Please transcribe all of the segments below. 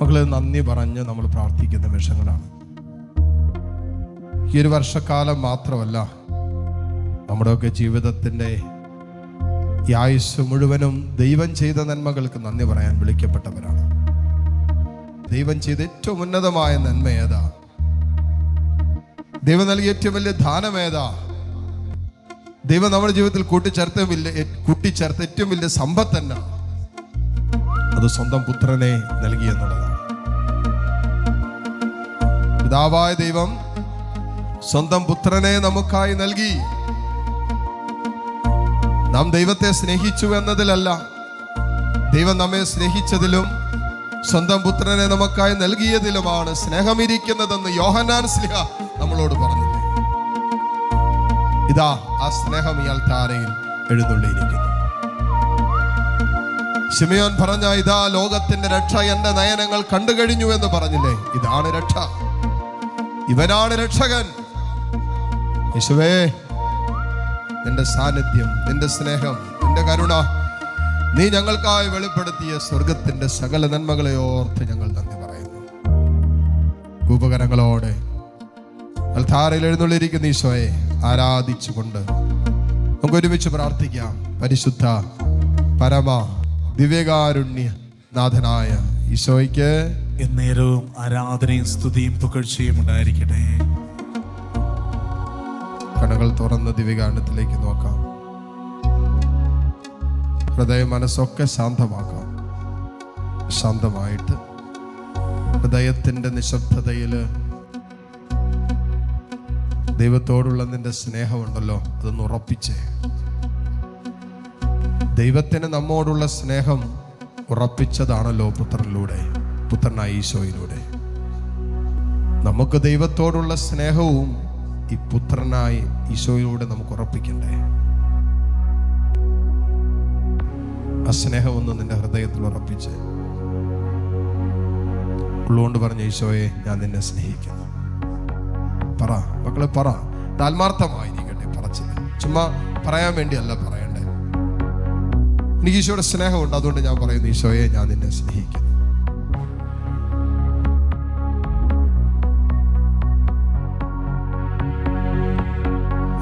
മക്കളെ നന്ദി പറഞ്ഞ് നമ്മൾ പ്രാർത്ഥിക്കുന്ന നിമിഷങ്ങളാണ് ഈ ഒരു വർഷക്കാലം മാത്രമല്ല നമ്മുടെയൊക്കെ ജീവിതത്തിന്റെ ഈ ആയുസ് മുഴുവനും ദൈവം ചെയ്ത നന്മകൾക്ക് നന്ദി പറയാൻ വിളിക്കപ്പെട്ടവരാണ്. ദൈവം ചെയ്ത ഏറ്റവും ഉന്നതമായ നന്മ ഏതാ? ദൈവം നൽകിയ ഏറ്റവും വലിയ ദാനം ഏതാ? ദൈവം നമ്മുടെ ജീവിതത്തിൽ കൂട്ടിച്ചേർത്ത കൂട്ടിച്ചേർത്ത ഏറ്റവും വലിയ സമ്പത്ത് തന്നെ അത് സ്വന്തം പുത്രനെ നൽകി എന്നുള്ളതാണ്. പിതാവായ ദൈവം സ്വന്തം പുത്രനെ നമുക്കായി നൽകി. നാം ദൈവത്തെ സ്നേഹിച്ചു എന്നതിലല്ല ദൈവം നമ്മെ സ്നേഹിച്ചതിലും സ്വന്തം പുത്രനെ നമുക്കായി നൽകിയതിലുമാണ് സ്നേഹമിരിക്കുന്നതെന്ന് യോഹനാൻ സ്നേഹ നമ്മളോട് പറഞ്ഞില്ലേ ഇതാ ആ സ്നേഹം ഇയാൾ താരയിൽ എഴുന്നള്ളിയിരിക്കുന്നു. ശിമയോൻ പറഞ്ഞ ഇതാ ലോകത്തിന്റെ രക്ഷ എന്റെ നയനങ്ങൾ കണ്ടു കഴിഞ്ഞു എന്ന് പറഞ്ഞില്ലേ? ഇതാണ് രക്ഷ. ഇവനാണ് രക്ഷകൻ. യേശുവേ നിന്റെ സാന്നിധ്യം നിന്റെ സ്നേഹം നിന്റെ കരുണ നീ ഞങ്ങൾക്കായി വെളിപ്പെടുത്തിയ സ്വർഗത്തിന്റെ സകല നന്മകളെ ഓർത്ത് ഞങ്ങൾ നന്ദി പറയുന്നു. ഉപകരങ്ങളോടെ അൽധാരയിൽ എഴുന്നള്ളിയിരിക്കുന്ന ഈശോയെ ആരാധിച്ചുകൊണ്ട് നമുക്ക് ഒരുമിച്ച് പ്രാർത്ഥിക്കാം. പരിശുദ്ധ പരമ ദിവ്യകാരുണ്യ നാഥനായ ഈശോയ്ക്ക് എന്നേരവും ആരാധനയും സ്തുതിയും പുകഴ്ചയും ഉണ്ടായിരിക്കട്ടെ. കണ്ണുകൾ തുറന്ന് ദിവ്യകാരണത്തിലേക്ക് നോക്കാം. ഹൃദയ മനസ്സൊക്കെ ശാന്തമാക്കാം. ശാന്തമായിട്ട് ഹൃദയത്തിന്റെ നിശബ്ദതയിൽ ദൈവത്തോടുള്ള നിന്റെ സ്നേഹമുണ്ടല്ലോ അതൊന്ന് ഉറപ്പിച്ചേ. ദൈവത്തിന് നമ്മോടുള്ള സ്നേഹം ഉറപ്പിച്ചതാണല്ലോ പുത്രനിലൂടെ. പുത്രനായ ഈശോയിലൂടെ. നമുക്ക് ദൈവത്തോടുള്ള സ്നേഹവും ഈ പുത്രനായ ഈശോയിലൂടെ നമുക്ക് ഉറപ്പിക്കണ്ടേ? ആ സ്നേഹം ഒന്ന് നിന്റെ ഹൃദയത്തിൽ ഉറപ്പിച്ച്. ഉള്ളുകൊണ്ട് പറഞ്ഞ ഈശോയെ ഞാൻ നിന്നെ സ്നേഹിക്കുന്നു. പറ മക്കളെ പറ. ആത്മാർത്ഥമായിരിക്കട്ടെ പറച്ചില്ല ചുമ്മാ പറയാൻ വേണ്ടിയല്ല പറയണ്ടേ. എനിക്ക് ഈശോയുടെ സ്നേഹമുണ്ട് അതുകൊണ്ട് ഞാൻ പറയുന്നു ഈശോയെ ഞാൻ നിന്നെ സ്നേഹിക്കുന്നു.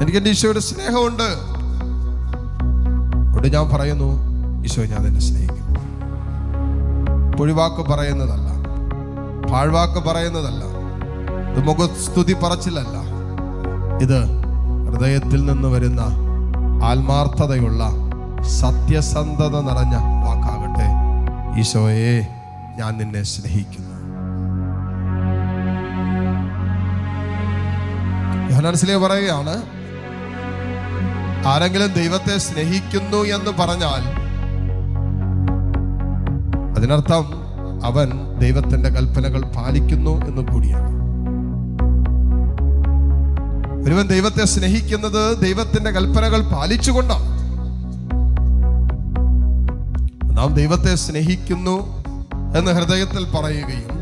എനിക്ക് എന്റെ ഈശോയുടെ സ്നേഹമുണ്ട്. അതുകൊണ്ട് ഞാൻ പറയുന്നു ഈശോ ഞാൻ എന്നെ സ്നേഹിക്കുന്നു പൊഴിവാക്ക് പറയുന്നതല്ല. പാഴ്വാക്ക് പറയുന്നതല്ല. ഇത് മുഖസ്തുതി പറച്ചിലല്ല. ഇത് ഹൃദയത്തിൽ നിന്ന് വരുന്ന ആത്മാർത്ഥതയുള്ള സത്യസന്ധത നിറഞ്ഞ വാക്കാകട്ടെ. ഈശോയെ ഞാൻ നിന്നെ സ്നേഹിക്കുന്നു. യോഹനാൻസിലെ പറയുകയാണ് ആരെങ്കിലും ദൈവത്തെ സ്നേഹിക്കുന്നു എന്ന് പറഞ്ഞാൽ അതിനർത്ഥം അവൻ ദൈവത്തിന്റെ കൽപ്പനകൾ പാലിക്കുന്നു എന്ന് കൂടിയാണ്. ഒരുവൻ ദൈവത്തെ സ്നേഹിക്കുന്നത് ദൈവത്തിന്റെ കൽപ്പനകൾ പാലിച്ചുകൊണ്ടാണ്. നാം ദൈവത്തെ സ്നേഹിക്കുന്നു എന്ന് ഹൃദയത്തിൽ പറയുകയും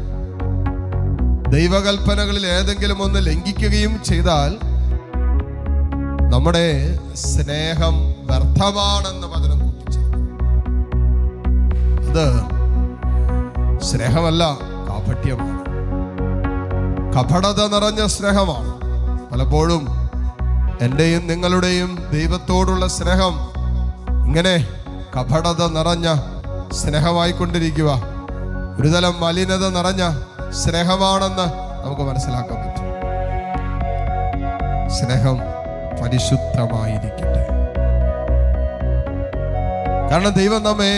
ദൈവകൽപ്പനകളിൽ ഏതെങ്കിലും ഒന്ന് ലംഘിക്കുകയും ചെയ്താൽ നമ്മുടെ സ്നേഹം വ്യർത്ഥമാണെന്ന് വചനം കൂട്ടിച്ചേർക്കുന്നു അത് സ്നേഹമല്ല കാപട്യമാണ്. കപടത നിറഞ്ഞ സ്നേഹമാണ്. പലപ്പോഴും എന്റെയും നിങ്ങളുടെയും ദൈവത്തോടുള്ള സ്നേഹം ഇങ്ങനെ കപടത നിറഞ്ഞ സ്നേഹമായിക്കൊണ്ടിരിക്കുക ഒരുതരം മലിനത നിറഞ്ഞ സ്നേഹമാണെന്ന് നമുക്ക് മനസ്സിലാക്കാൻ പറ്റും. സ്നേഹം പരിശുദ്ധമായിരിക്കട്ടെ. കാരണം ദൈവം നമ്മെ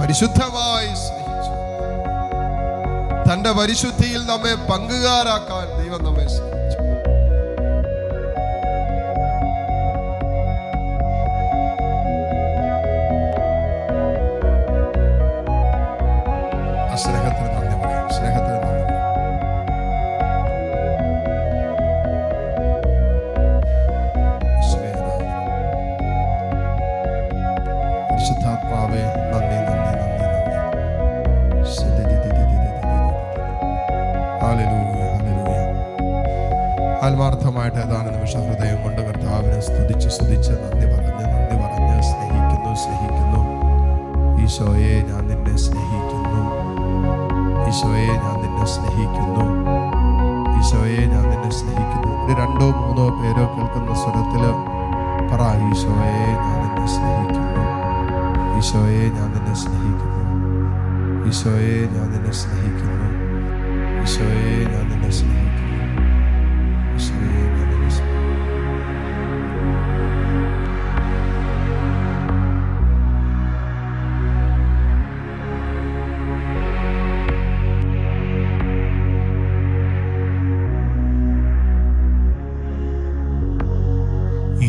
പരിശുദ്ധമായി സ്നേഹിച്ചു. തന്റെ പരിശുദ്ധിയിൽ നമ്മെ പങ്കുകാരാക്കാൻ ദൈവം നമ്മെ സ്നേഹിച്ചു അനുനിമിഷം ഹൃദയം കൊണ്ട് കർത്താവിനെ സ്തുതിച്ച് സ്തുതിച്ച് നന്ദി പറഞ്ഞ് നന്ദി പറഞ്ഞ് സ്നേഹിക്കുന്നു സ്നേഹിക്കുന്നു. ഈശോയെ ഞാൻ നിന്നെ സ്നേഹിക്കുന്നു. ഈശോയെ ഞാൻ നിന്നെ സ്നേഹിക്കുന്നു. ഈശോയെ ഞാൻ നിന്നെ സ്നേഹിക്കുന്നു. ഒരു രണ്ടോ മൂന്നോ പേരോ കേൾക്കുന്ന സ്വരത്തിൽ പറ ഈശോയെ ഞാൻ നിന്നെ സ്നേഹിക്കുന്നു. ഈശോയെ ഞാൻ നിന്നെ സ്നേഹിക്കുന്നു. ഈശോയെ ഞാൻ നിന്നെ സ്നേഹിക്കുന്നു. ഈശോയെ ഞാൻ നിന്നെ സ്നേഹിക്കുന്നു.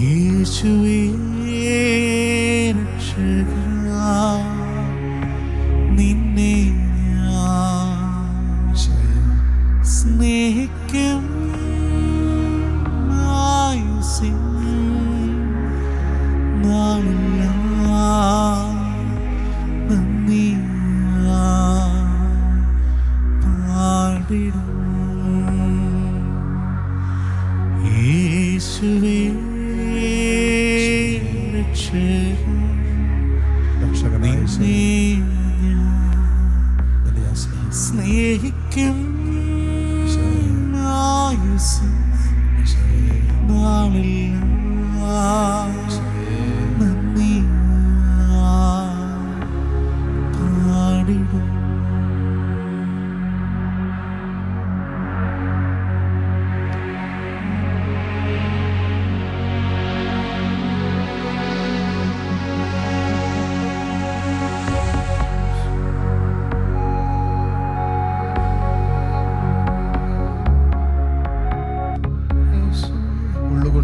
യേശുവേ സ്നേഹിക്കും.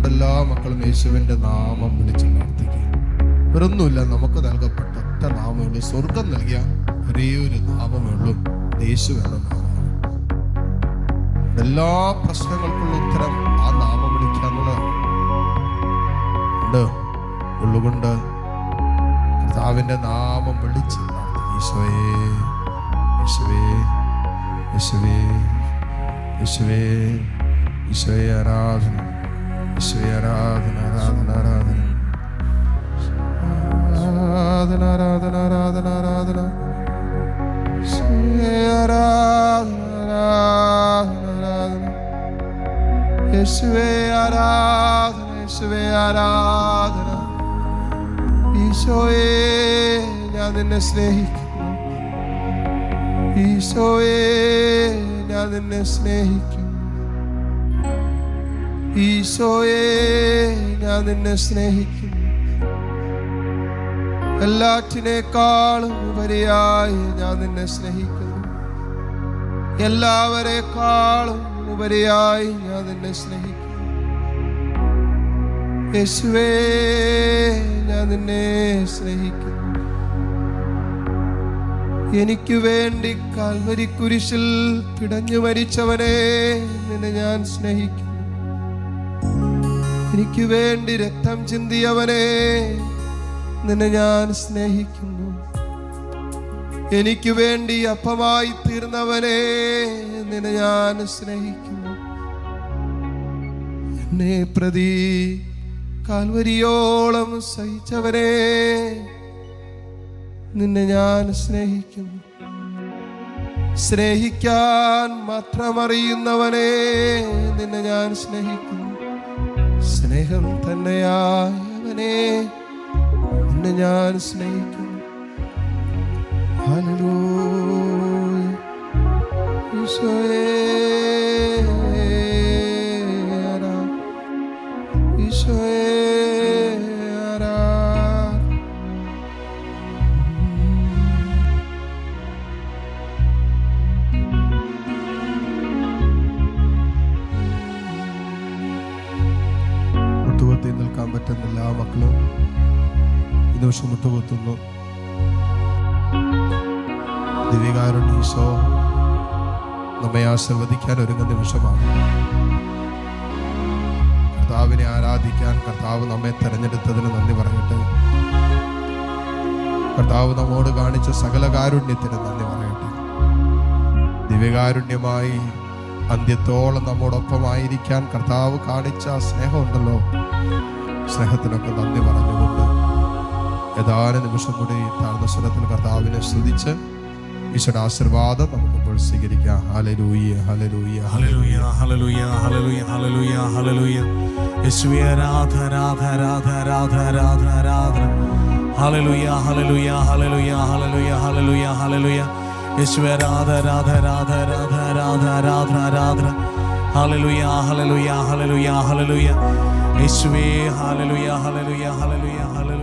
എല്ലാ മക്കളും യേശുവിന്റെ നാമം വിളിച്ച് പ്രാർത്ഥിക്കുക. വേറൊന്നുമില്ല നമുക്ക് നൽകപ്പെട്ട ഒറ്റ നാമേ ഉള്ളൂ സ്വർഗം നൽകിയ ഒരേ ഒരു നാമമേ ഉള്ളൂ. യേശു എന്ന നാമമാണ്. എല്ലാ പ്രശ്നങ്ങൾക്കുള്ള ഉത്തരം ആ നാമം ഉണ്ട്. ഉള്ളുകൊണ്ട് കർത്താവിന്റെ നാമം വിളിച്ച് ഈശോയെ യേശുവേ യേശുവേ യേശുവേ ഈശോയെ ആരാധന. ഈശോയെ ആരാധന ആരാധന ആരാധന. ആരാധന ആരാധന ആരാധന ആരാധന. ആരാധന ആരാധന യേശുവേ ആരാധന യേശുവേ ആരാധന. സ്നേഹിക്കുന്നു. ഈശോയെ ഞാൻ നിന്നെ സ്നേഹിക്കുന്നു. ഈശോയെ ഞാൻ നിന്നെ സ്നേഹിക്കുന്നു. എല്ലാറ്റിനേക്കാളും ഉപരിയായി ഞാൻ നിന്നെ സ്നേഹിക്കുന്നു. എല്ലാവരെക്കാളും ഉപരിയായി ഞാൻ നിന്നെ സ്നേഹിക്കുന്നു. യേശുവേ ഞാൻ നിന്നെ സ്നേഹിക്കുന്നു. എനിക്ക് വേണ്ടി കാൽവരി കുരിശിൽ പിടഞ്ഞു മരിച്ചവനെ നിന്നെ ഞാൻ സ്നേഹിക്കുന്നു. എനിക്ക് വേണ്ടി രക്തം ചിന്തിയവനെ നിന്നെ ഞാൻ സ്നേഹിക്കുന്നു. എനിക്ക് വേണ്ടി അപ്പമായി തീർന്നവനെ നിന്നെ ഞാൻ സ്നേഹിക്കുന്നു. എന്നെ പ്രതി കാൽവരിയോളം സഹിച്ചവനെ നിന്നെ ഞാൻ സ്നേഹിക്കുന്നു. സ്നേഹിക്കാൻ മാത്രമറിയുന്നവനെ നിന്നെ ഞാൻ സ്നേഹിക്കുന്നു. സ്നേഹം തന്നെയായവനെ നിന്നെ ഞാൻ സ്നേഹിക്കുന്നു. ഹലോ ഈശോയേ. ഈശോ നമ്മെ ആശീർവദിക്കാൻ ഒരുങ്ങുന്ന നിമിഷമാണ്. കർത്താവിനെ ആരാധിക്കാൻ കർത്താവ് നമ്മെ തെരഞ്ഞെടുത്തതിന് നന്ദി പറയട്ടെ. കർത്താവ് നമ്മോട് കാണിച്ച സകല കാരുണ്യത്തിന് നന്ദി പറയട്ടെ. ദിവ്യകാരുണ്യമായി അന്ത്യത്തോളം നമ്മോടൊപ്പമായിരിക്കാൻ കർത്താവ് കാണിച്ച സ്നേഹമുണ്ടല്ലോ. സ്നേഹത്തിനൊക്കെ നന്ദി പറഞ്ഞുകൊണ്ട് ഏതാനും നിമിഷം കൂടി താഴ്ന്ന സ്വരത്തിൽ കർത്താവിനെ സ്തുതിച്ച് ഈശോയുടെ ആശീർവാദം നമുക്കിപ്പോൾ സ്വീകരിക്കാം ഹലലൂയ ഹലലൂയ ഹല്ലേലൂയ ഹല്ലേലൂയ ഹല്ലേലൂയ ഹല്ലേലൂയ ഹല്ലേലൂയ യേശുവേ രാധ രാധ രാധ രാധ രാധ രാധ ഹല്ലേലൂയ ഹല്ലേലൂയ ഹല്ലേലൂയ ഹല്ലേലൂയ ഹല്ലേലൂയ ഹല്ലേലൂയ യേശുവേ രാധ രാധ രാധ രാധ രാധ രാധ രാധ ഹല്ലേലൂയ ഹല്ലേലൂയ ഹല്ലേലൂയ ഹല്ലേലൂയ യേശുവേ ഹലലൂയ ഹല്ലേലൂയ ഹല്ലേലൂയ ഹല്ലേലൂയ